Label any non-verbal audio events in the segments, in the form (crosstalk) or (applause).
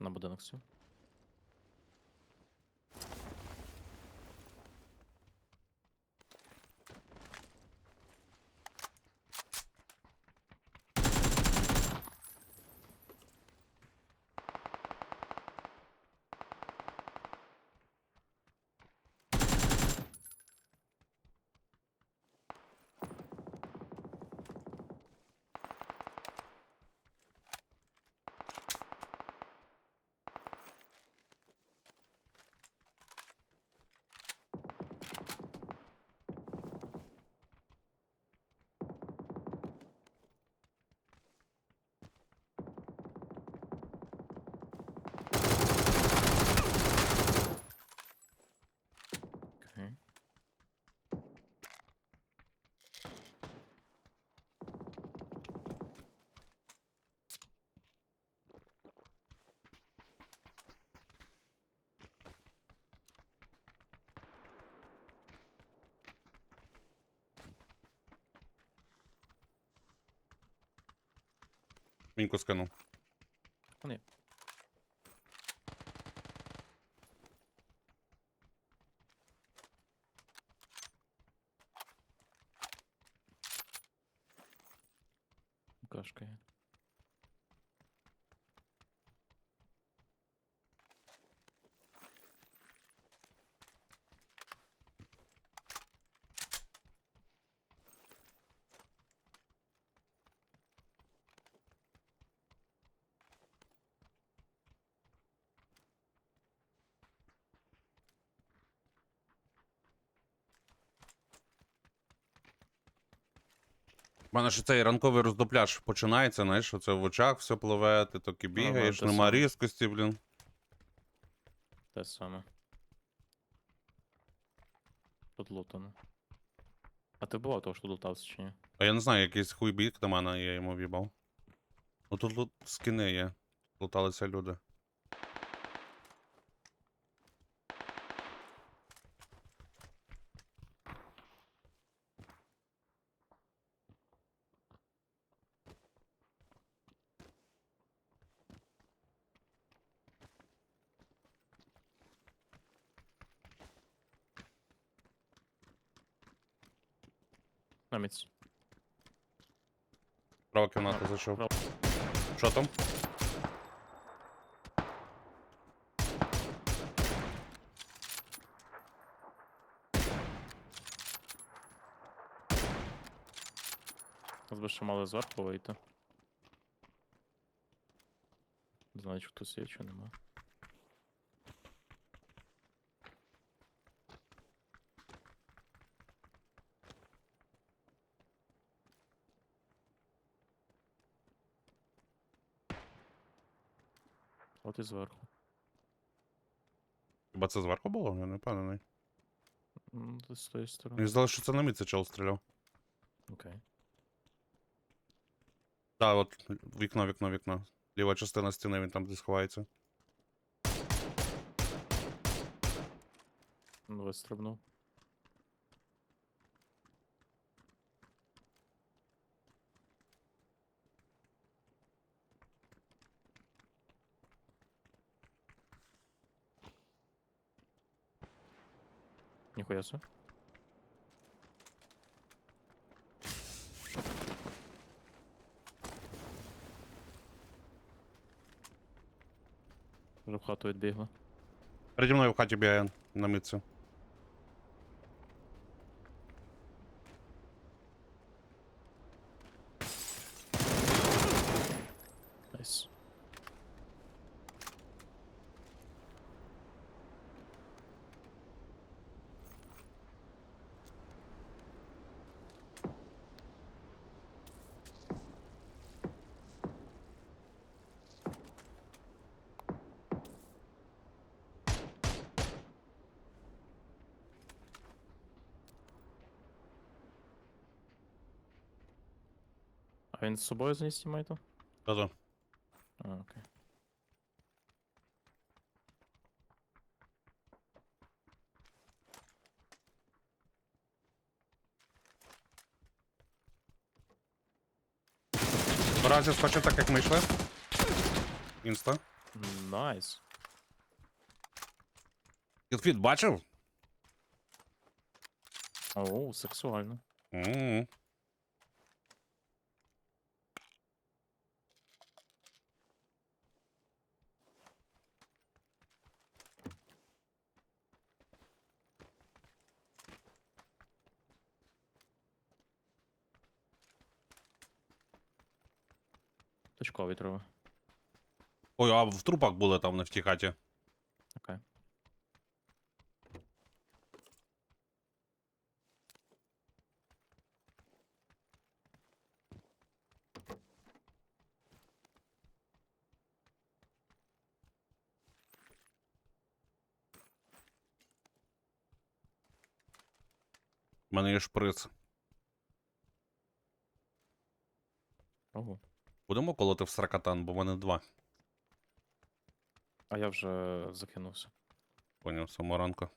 На будинок сів. Міньку скинув. Вони. Кашка. Мене ж цей ранковий роздопляж починається, знаєш, оце в очах все пливе, ти таки бігаєш, те нема саме. різкості, блін. Те саме. Тут лутано. А ти бував того, що лутався чи ні? А я не знаю, якийсь хуй біг до мене, я йому в'їбав. Ну тут лут... скини є. Луталися люди. На міць. Права кімната зайшов. Що там? Нас би ще мали зверху вийти. Не знаю, чи хтось є, чи нема. От і зверху. Хіба це зверху було? Я не впевнений. М, з тої сторони. Мені здалося, що це на міці чел стріляв. Окей. Так, от вікно, вікно, вікно. Ліва частина стіни, він там десь ховається. Ну, Вистрибнув. Ніхуя себе. Вже в хату відбігла. Переді мною в хаті бігає на митці. А він з собою заніс тімейту? Та-та. А, окей. Наразі скочив так, як ми йшли. Інста. Найс. Кітфіт бачив? Оу, сексуально. М. Точковий треба. Ой, а в трупах були там не в тій хаті. Окей. У мене є шприц. Ого. Будемо колоти в сракатан, бо в мене два. А я вже закинувся. Поняв, саморанка.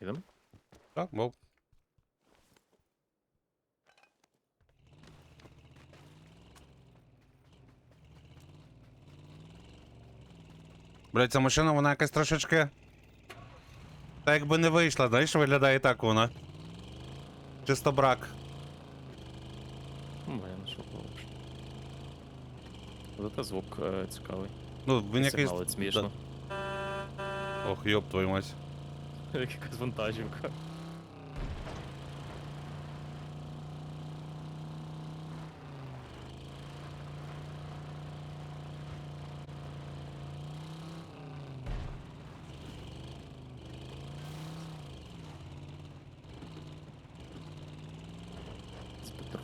Ідемо? Так, мов. Блять, ця машина, вона якась трошечки. Та якби не вийшла, знаєш, виглядає так вона. Чисто брак. Ну, я що поробиш. Зате звук е, цікавий. Ну, він якийсь. Сигналить смішно. Ох, йоп твою мать. (laughs) Якась вантажівка.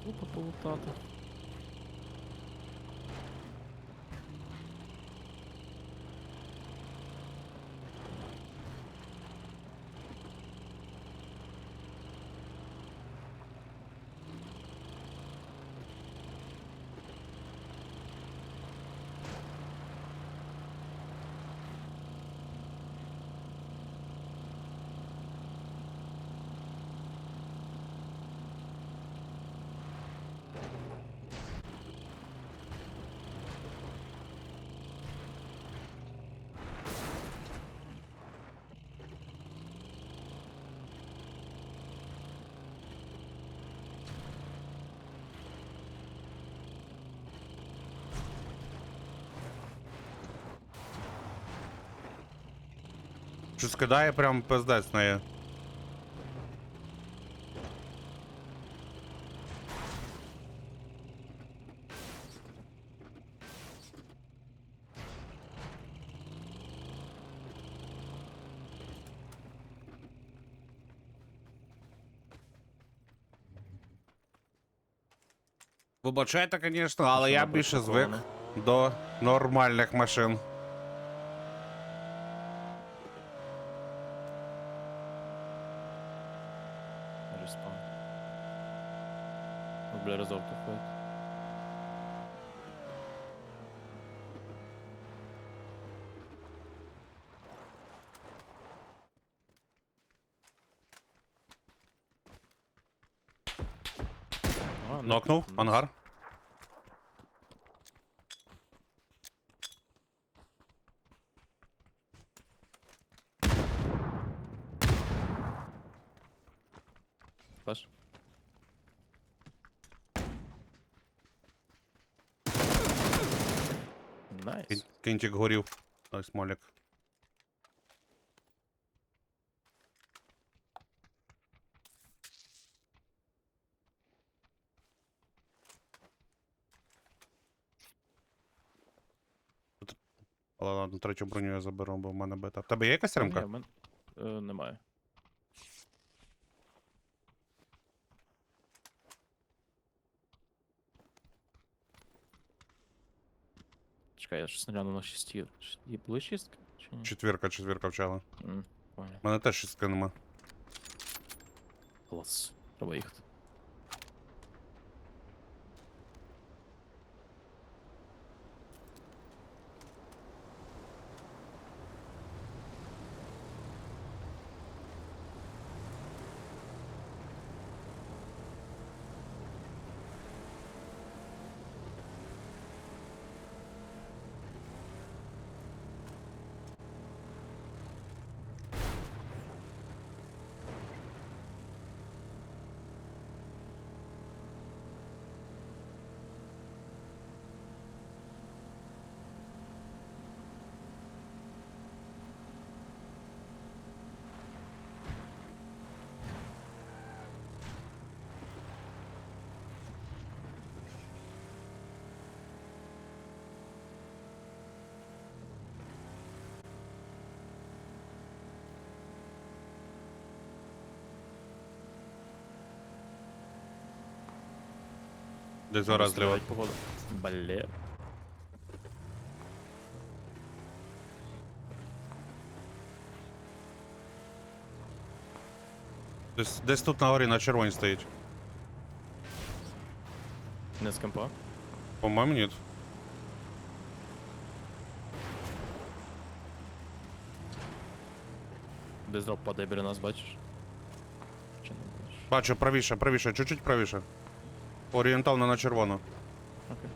Петрова полутати. Що скидає прям пиздець неї. Вибачайте, звісно, але я більше звик до нормальних машин. Респаун. Ну, Бля, резорту ходить. А, ну, Нокнув, найс. ангар. Флеш. Найс. Кін- Кінчик горів. Ой, смолік. Але ладно, третю броню я заберу, бо в мене бита. В тебе є якась Ні, ремка? в мен- е, Немає. Чекай, я щось нагляну на шісті. Є були шістки? Чи ні? Четвірка, четвірка вчала. М, Понял. У мене теж шістки нема. Клас. Треба їхати. Десь зараз зліва. Походу. Блє. Десь, десь тут на горі на червоній стоїть. Не з кемпа. По-моєму, ні. Десь дроп падає біля нас, бачиш? Чи не бачиш? Бачу, правіше, правіше, чуть-чуть правіше. Орієнтовно на червону. Окей.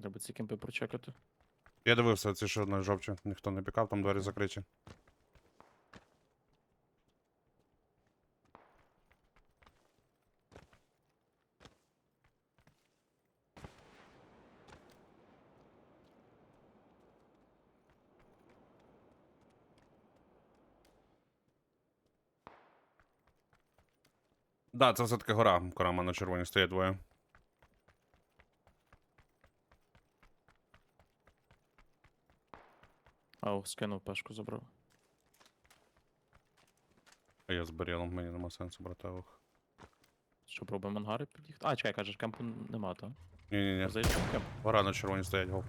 Треба ці кемпи прочекати. Я дивився, ці що на жовчі. Ніхто не пікав, там двері закриті. Да, це все-таки гора. Корама на червоній стоять двоє. Ау, скинув пешку забрав. А я з барелом, мені нема сенсу брати ох. Що пробуємо ангари під'їхати? А, чекай, кажеш, кемпу нема, так? Ні-ні-ні. Заїжджав в кемп. Гора на червоній стоять, гов.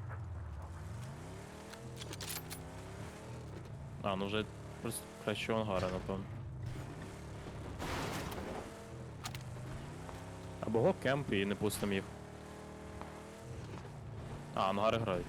А, ну вже просто краще ангари, напевно. Або го кемп і не пустимо їх. А, ангари грають.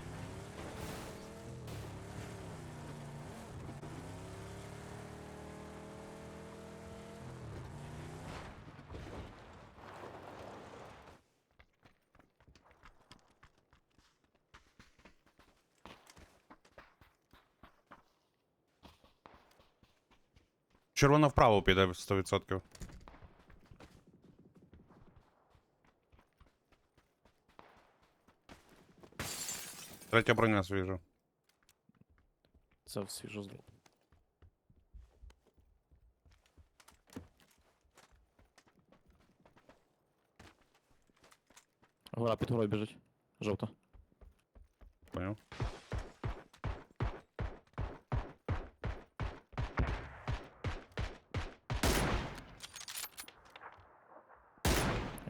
Червона вправо піде 100%. Третя броня свіжа. Це всі ж зло. Гора під горою біжить. Жовта. Поняв?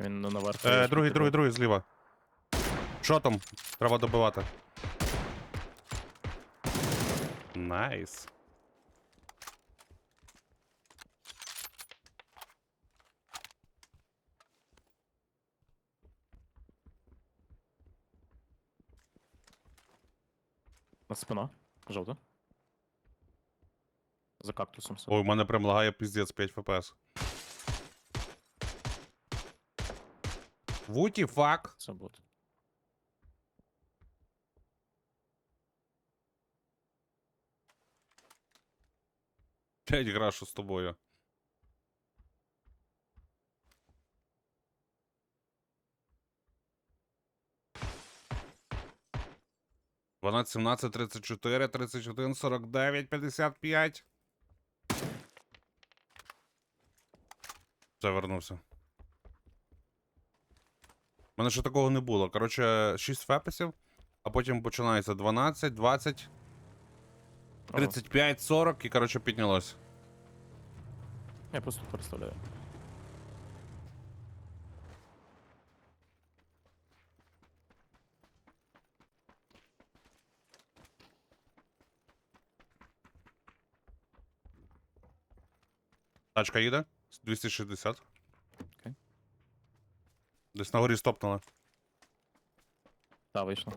Він на- наверх. Е, вийшов, другий, типу. другий, другий зліва. Що там? Треба добивати. Найс. На спина. Жовта. За кактусом. Ой, у мене прям лагає піздець 5 фпс. Вуті фак. Це бот. П'ять грашу з тобою. Дванадцять, сімнадцять, тридцять чотири, тридцять один, сорок дев'ять, п'ятдесят п'ять. Все, вернувся. У мене ще такого не було. Коротше, 6 фепесів, а потім починається 12, 20, 35, 40 і, коротше, піднялось. Я просто представляю. Тачка їде? 260. Окей. Десь на горі стопнула. Та, вийшло.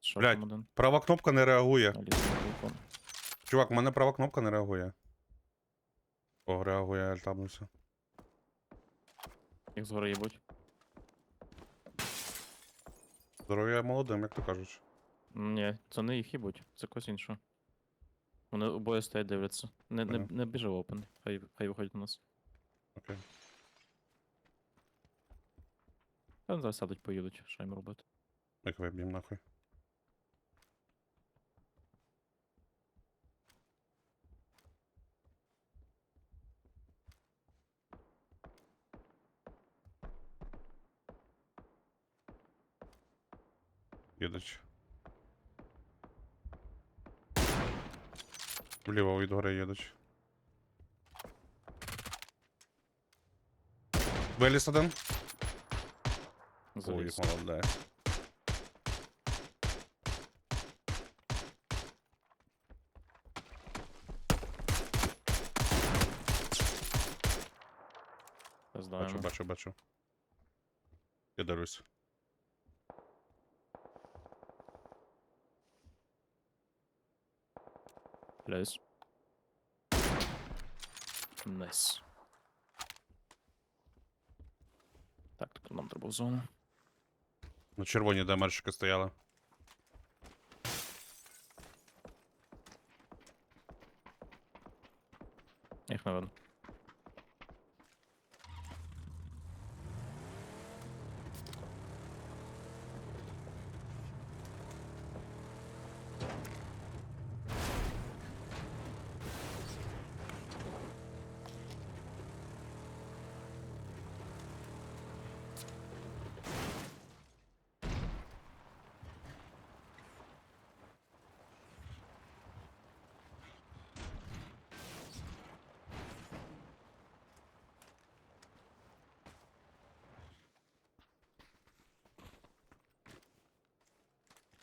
Що Блядь. там один? Права кнопка не реагує. Наліз на балкон. Чувак, у мене права кнопка не реагує. О, реагує, я альтабнувся. Їх згори їбуть. Здоров'я молодим, як то кажуть. Ні, це не їх їбуть, це когось іншого. Вони обоє стоять дивляться. Не, не, не біжи в опен, хай, хай виходять на нас. Окей. Та зараз сядуть, поїдуть, що їм робити. Як виб'єм нахуй. Їдуть. Вліво від гори їдуть. Виліз один. Ой, Заліз. молодець. Бачу, Знаємо. бачу, бачу. Я дарусь. Лезь. Найс. Так, тут нам треба в зону. На червоні демерщики стояли.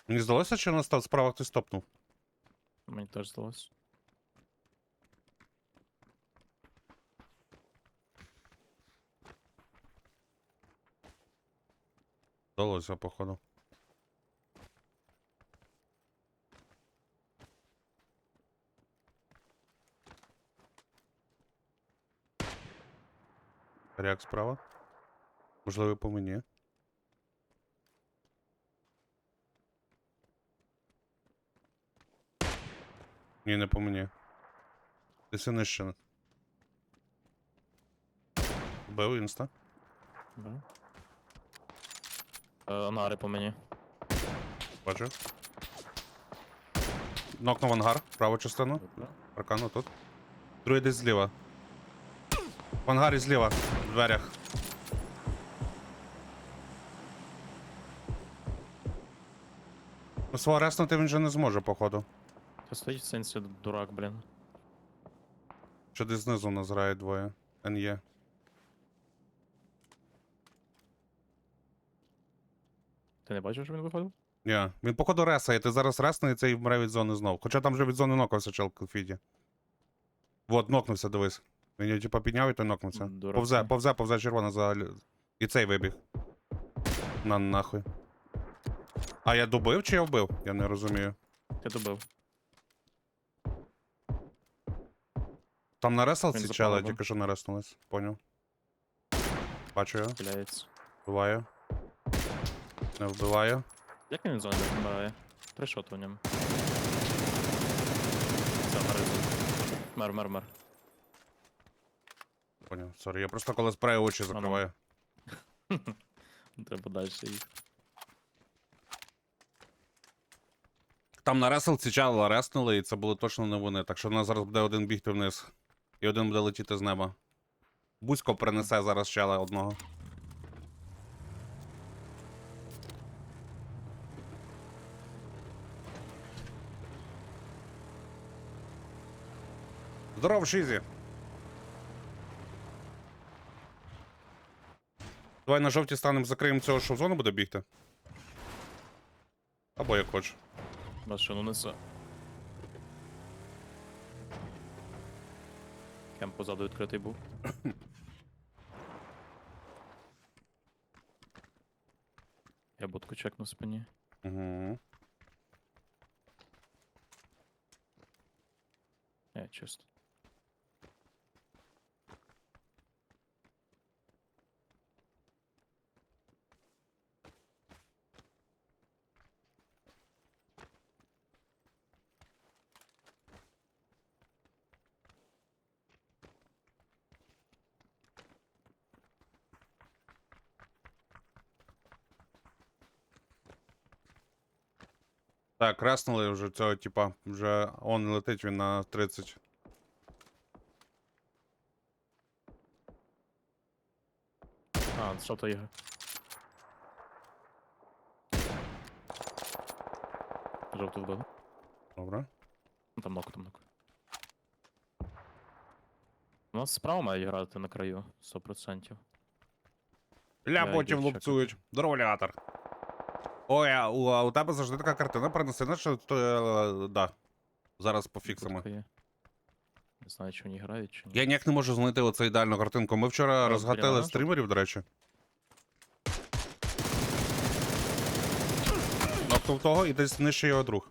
Мені здалося, що настав справа хтось топнув. Мені теж здалося. Здалося, походу. Ряк справа. Можливо, і по мені. Ні, не по мені. Десь нижче. Бив інста. Да. Е, Анари по мені. Бачу. Нокнув ангар, праву частину. Добре. Аркану тут. Другий десь зліва. В ангарі зліва, в дверях. Ну, свого реснути він же не зможе, походу. Стоїть в сенсі дурак, блін. Що десь знизу нас грає двоє. НЄ. Ти не бачив, що він виходив? Ні, він походу ресає, ти зараз реснується і вмре від зони знов. Хоча там вже від зони нокався чел в фіді. Вот, нокнувся, дивись. Він його типа підняв і той нокнувся. Дурак. Повзе, повзе, повзе червона за. І цей вибіг. На нахуй. А я добив чи я вбив? Я не розумію. Ти добив. Там на чели, палубом. тільки що нареснулись. Поняв. Бачу його. Стріляється. Вбиваю. Не вбиваю. Як він зоні не помирає? Три шоти у ньому. Це Анари. Мер, мер, мер. Поняв. Сорі, я просто коли спрею очі закриваю. (laughs) Треба далі їх. Там на реселці чела реснули, і це були точно не вони. Так що в нас зараз буде один бігти вниз. І один буде летіти з неба. Бузько принесе зараз чела одного. Здоров, Шизі! Давай на жовті станемо, закриємо цього, що в зону буде бігти. Або як хочеш. Машину несе. Кемп позаду відкритий був. (coughs) Я будку чекну спині. Угу. Я чисто. Так, краснули вже цього, типа, вже он летить він на 30. А, що то Ігор? Жовту вбив. Добре. Ну там ноку, там ноку. У нас справа має грати на краю 100%. Ля Я ботів йду лупцують. Здорово, лягатор. Ой, а у, а у тебе завжди така картина принесена, що то, е, да. Зараз пофіксимо. Будка є. Не знаю, чи вони грають, чи ні. Я ніяк не можу знайти оцю ідеальну картинку. Ми вчора розгатили нас стрімерів, до речі. Нокнув того і десь нижче його друг.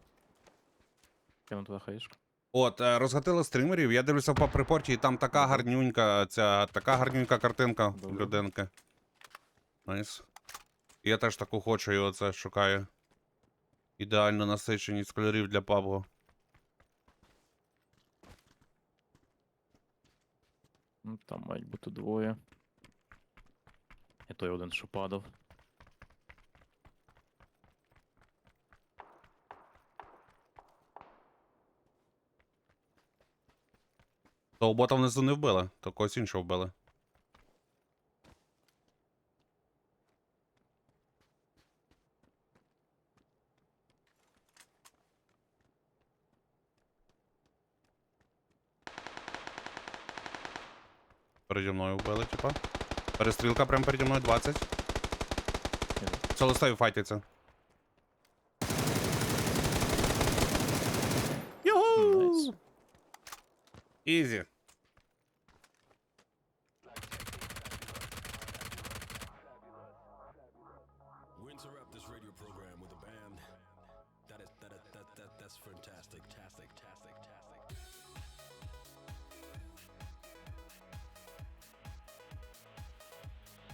Кину туди хаєшку. От, е, розгатили стрімерів, я дивлюся по припорті, і там така гарнюнька, ця, така гарнюнька картинка у Добре. людинки. Найс. Я теж таку хочу і оце шукаю. Ідеальну насиченість кольорів для PUBG. Ну, там мають бути двоє. І той один, що падав. То бота внизу не вбили, то когось іншого вбили. Переді мною вбили, типа. Перестрілка прямо переді мною 20. Ні, Солостаю файтиться. Найс. Ізі.